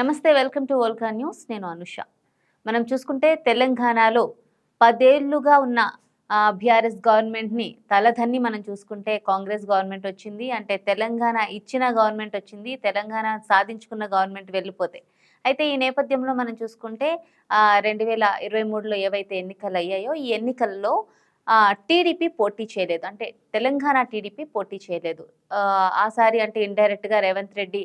నమస్తే welcome to ఓల్కా news. నేను అనుష. మనం చూసుకుంటే తెలంగాణలో పదేళ్ళుగా ఉన్న బీఆర్ఎస్ గవర్నమెంట్ని తలధన్ని మనం చూసుకుంటే కాంగ్రెస్ గవర్నమెంట్ వచ్చింది. అంటే తెలంగాణ ఇచ్చిన గవర్నమెంట్ వచ్చింది. తెలంగాణ సాధించుకున్న గవర్నమెంట్ వెళ్ళిపోతే. అయితే ఈ నేపథ్యంలో మనం చూసుకుంటే రెండు వేల ఇరవై మూడులో ఏవైతే ఎన్నికలు అయ్యాయో ఈ ఎన్నికల్లో టీడీపీ పోటీ చేయలేదు. అంటే తెలంగాణ టీడీపీ పోటీ చేయలేదు. ఆసారి అంటే ఇండైరెక్ట్గా రేవంత్ రెడ్డి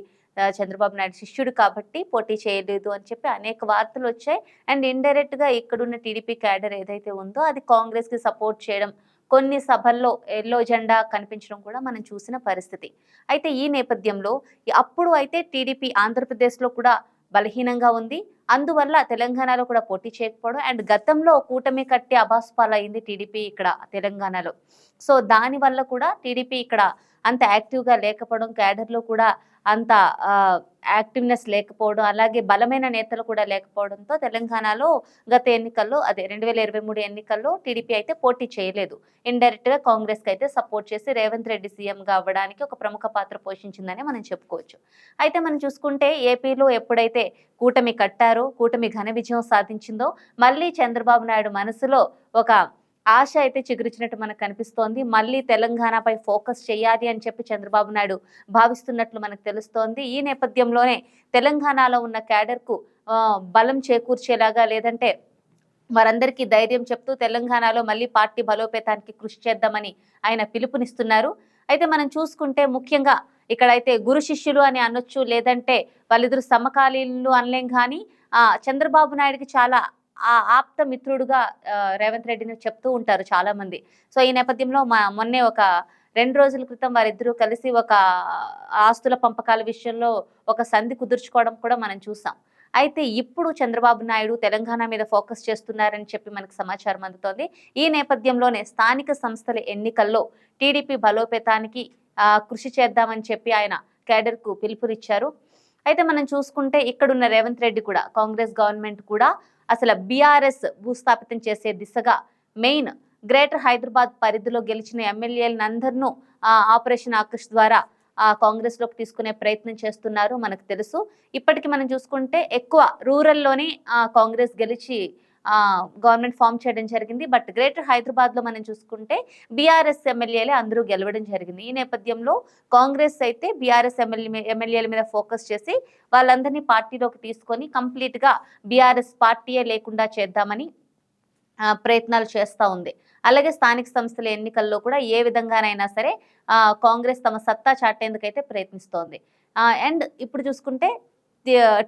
చంద్రబాబు నాయుడు శిష్యుడు కాబట్టి పోటీ చేయలేదు అని చెప్పి అనేక వార్తలు వచ్చాయి. అండ్ ఇండైరెక్ట్గా ఇక్కడున్న టీడీపీ క్యాడర్ ఏదైతే ఉందో అది కాంగ్రెస్కి సపోర్ట్ చేయడం కొన్ని సభల్లో ఎల్లో జెండా కనిపించడం కూడా మనం చూసిన పరిస్థితి. అయితే ఈ నేపథ్యంలో అప్పుడు అయితే టీడీపీ ఆంధ్రప్రదేశ్లో కూడా బలహీనంగా ఉంది. అందువల్ల తెలంగాణలో కూడా పోటీ చేయకపోవడం అండ్ గతంలో కూటమి కట్టి అయింది టీడీపీ ఇక్కడ తెలంగాణలో. సో దానివల్ల కూడా టీడీపీ ఇక్కడ అంత యాక్టివ్గా లేకపోవడం క్యాడర్లో కూడా అంత యాక్టివ్నెస్ లేకపోవడం అలాగే బలమైన నేతలు కూడా లేకపోవడంతో తెలంగాణలో గత ఎన్నికల్లో అదే రెండు వేల ఇరవై మూడు ఎన్నికల్లో టీడీపీ అయితే పోటీ చేయలేదు. ఇండైరెక్ట్గా కాంగ్రెస్కి అయితే సపోర్ట్ చేసి రేవంత్ రెడ్డి సీఎంగా అవ్వడానికి ఒక ప్రముఖ పాత్ర పోషించిందని మనం చెప్పుకోవచ్చు. అయితే మనం చూసుకుంటే ఏపీలో ఎప్పుడైతే కూటమి కట్టారో కూటమి ఘన విజయం సాధించిందో మళ్ళీ చంద్రబాబు నాయుడు మనసులో ఒక ఆశ అయితే చిగురించినట్టు మనకు కనిపిస్తోంది. మళ్ళీ తెలంగాణపై ఫోకస్ చేయాలి అని చెప్పి చంద్రబాబు నాయుడు భావిస్తున్నట్లు మనకు తెలుస్తోంది. ఈ నేపథ్యంలోనే తెలంగాణలో ఉన్న క్యాడర్కు బలం చేకూర్చేలాగా లేదంటే వారందరికీ ధైర్యం చెప్తూ తెలంగాణలో మళ్ళీ పార్టీ బలోపేతానికి కృషి చేద్దామని ఆయన పిలుపునిస్తున్నారు. అయితే మనం చూసుకుంటే ముఖ్యంగా ఇక్కడైతే గురు శిష్యులు అని అనొచ్చు లేదంటే వాళ్ళిద్దరు సమకాలీనులు అనలేం కానీ చంద్రబాబు నాయుడికి చాలా ఆ ఆప్త మిత్రుడుగా రేవంత్ రెడ్డిని చెప్తూ ఉంటారు చాలా మంది సో ఈ నేపథ్యంలో మా మొన్నే ఒక రెండు రోజుల క్రితం వారిద్దరూ కలిసి ఒక ఆస్తుల పంపకాల విషయంలో ఒక సంధి కుదుర్చుకోవడం కూడా మనం చూసాం. అయితే ఇప్పుడు చంద్రబాబు నాయుడు తెలంగాణ మీద ఫోకస్ చేస్తున్నారని చెప్పి మనకు సమాచారం అందుతోంది. ఈ నేపథ్యంలోనే స్థానిక సంస్థల ఎన్నికల్లో టీడీపీ బలోపేతానికి కృషి చేద్దామని చెప్పి ఆయన కేడర్కు పిలుపునిచ్చారు. అయితే మనం చూసుకుంటే ఇక్కడున్న రేవంత్ రెడ్డి కూడా కాంగ్రెస్ గవర్నమెంట్ కూడా అసలు బీఆర్ఎస్ భూస్థాపితం చేసే దిశగా మెయిన్ గ్రేటర్ హైదరాబాద్ పరిధిలో గెలిచిన ఎమ్మెల్యేలందరినూ ఆపరేషన్ ఆకర్ష్ ద్వారా ఆ కాంగ్రెస్లోకి తీసుకునే ప్రయత్నం చేస్తున్నారు మనకు తెలుసు. ఇప్పటికి మనం చూసుకుంటే ఎక్కువ రూరల్లోనే కాంగ్రెస్ గెలిచి గవర్నమెంట్ ఫామ్ చేయడం జరిగింది. బట్ గ్రేటర్ హైదరాబాద్లో మనం చూసుకుంటే బీఆర్ఎస్ ఎమ్మెల్యేలే అందరూ గెలవడం జరిగింది. ఈ నేపథ్యంలో కాంగ్రెస్ అయితే బీఆర్ఎస్ ఎమ్మెల్యే ఎమ్మెల్యేల మీద ఫోకస్ చేసి వాళ్ళందరినీ పార్టీలోకి తీసుకొని కంప్లీట్గా బీఆర్ఎస్ పార్టీయే లేకుండా చేద్దామని ప్రయత్నాలు చేస్తూ ఉంది. అలాగే స్థానిక సంస్థల ఎన్నికల్లో కూడా ఏ విధంగానైనా సరే కాంగ్రెస్ తమ సత్తా చాటేందుకైతే ప్రయత్నిస్తోంది. అండ్ ఇప్పుడు చూసుకుంటే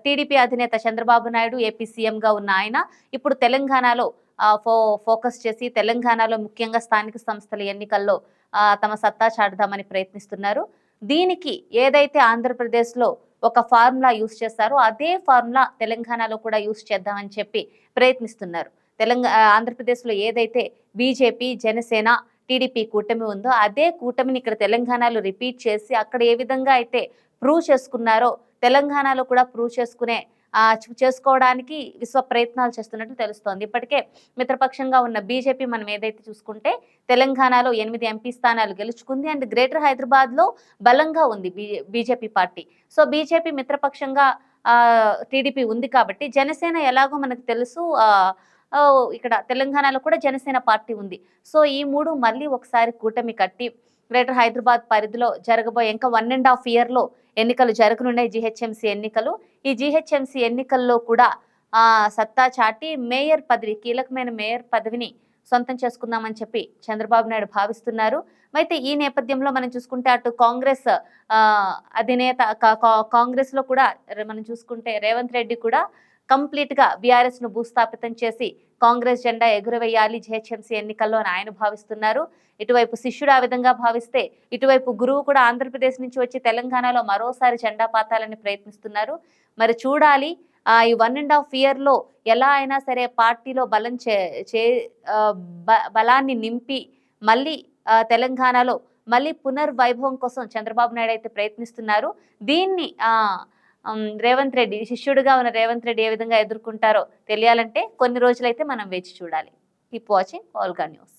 టీడీపీ అధినేత చంద్రబాబు నాయుడు ఏపీ సీఎంగా ఉన్న ఆయన ఇప్పుడు తెలంగాణలో ఫో ఫోకస్ చేసి తెలంగాణలో ముఖ్యంగా స్థానిక సంస్థల ఎన్నికల్లో తమ సత్తా చాటుదామని ప్రయత్నిస్తున్నారు. దీనికి ఏదైతే ఆంధ్రప్రదేశ్లో ఒక ఫార్ములా యూస్ చేస్తారో అదే ఫార్ములా తెలంగాణలో కూడా యూస్ చేద్దామని చెప్పి ప్రయత్నిస్తున్నారు. తెలంగాణ ఆంధ్రప్రదేశ్లో ఏదైతే బీజేపీ జనసేన టీడీపీ కూటమి ఉందో అదే కూటమిని ఇక్కడ తెలంగాణలో రిపీట్ చేసి అక్కడ ఏ విధంగా అయితే ప్రూవ్ చేసుకున్నారో తెలంగాణలో కూడా ప్రూవ్ చేసుకునే చేసుకోవడానికి విశ్వ ప్రయత్నాలు చేస్తున్నట్టు తెలుస్తోంది. ఇప్పటికే మిత్రపక్షంగా ఉన్న బీజేపీ మనం ఏదైతే చూసుకుంటే తెలంగాణలో ఎనిమిది ఎంపీ స్థానాలు గెలుచుకుంది అండ్ గ్రేటర్ హైదరాబాద్లో బలంగా ఉంది బీజేపీ పార్టీ. సో బీజేపీ మిత్రపక్షంగా టీడీపీ ఉంది కాబట్టి జనసేన ఎలాగో మనకు తెలుసు ఇక్కడ తెలంగాణలో కూడా జనసేన పార్టీ ఉంది. సో ఈ మూడు మళ్ళీ ఒకసారి కూటమి కట్టి గ్రేటర్ హైదరాబాద్ పరిధిలో జరగబోయే ఇంకా వన్ అండ్ హాఫ్ ఇయర్లో ఎన్నికలు జరగనున్నాయి జిహెచ్ఎంసీ ఎన్నికలు. ఈ జిహెచ్ఎంసీ ఎన్నికల్లో కూడా సత్తా చాటి మేయర్ పదవి కీలకమైన మేయర్ పదవిని సొంతం చేసుకుందామని చెప్పి చంద్రబాబు నాయుడు భావిస్తున్నారు. అయితే ఈ నేపథ్యంలో మనం చూసుకుంటే అటు కాంగ్రెస్ అధినేత కాంగ్రెస్లో కూడా మనం చూసుకుంటే రేవంత్ రెడ్డి కూడా కంప్లీట్గా ను భూస్థాపితం చేసి కాంగ్రెస్ జెండా ఎగురవేయాలి జిహెచ్ఎంసీ ఎన్నికల్లో అని ఆయన భావిస్తున్నారు. ఇటువైపు శిష్యుడు ఆ విధంగా భావిస్తే ఇటువైపు గురువు కూడా ఆంధ్రప్రదేశ్ నుంచి వచ్చి తెలంగాణలో మరోసారి జెండా పాతాలని ప్రయత్నిస్తున్నారు. మరి చూడాలి ఈ వన్ అండ్ హాఫ్ ఇయర్లో ఎలా అయినా సరే పార్టీలో బలం చే బలాన్ని నింపి మళ్ళీ తెలంగాణలో మళ్ళీ పునర్వైభవం కోసం చంద్రబాబు నాయుడు అయితే ప్రయత్నిస్తున్నారు. దీన్ని రేవంత్ రెడ్డి శిష్యుడిగా ఉన్న రేవంత్ రెడ్డి ఏ విధంగా ఎదుర్కొంటారో తెలియాలంటే కొన్ని రోజులైతే మనం వేచి చూడాలి. Keep watching ఆల్గా news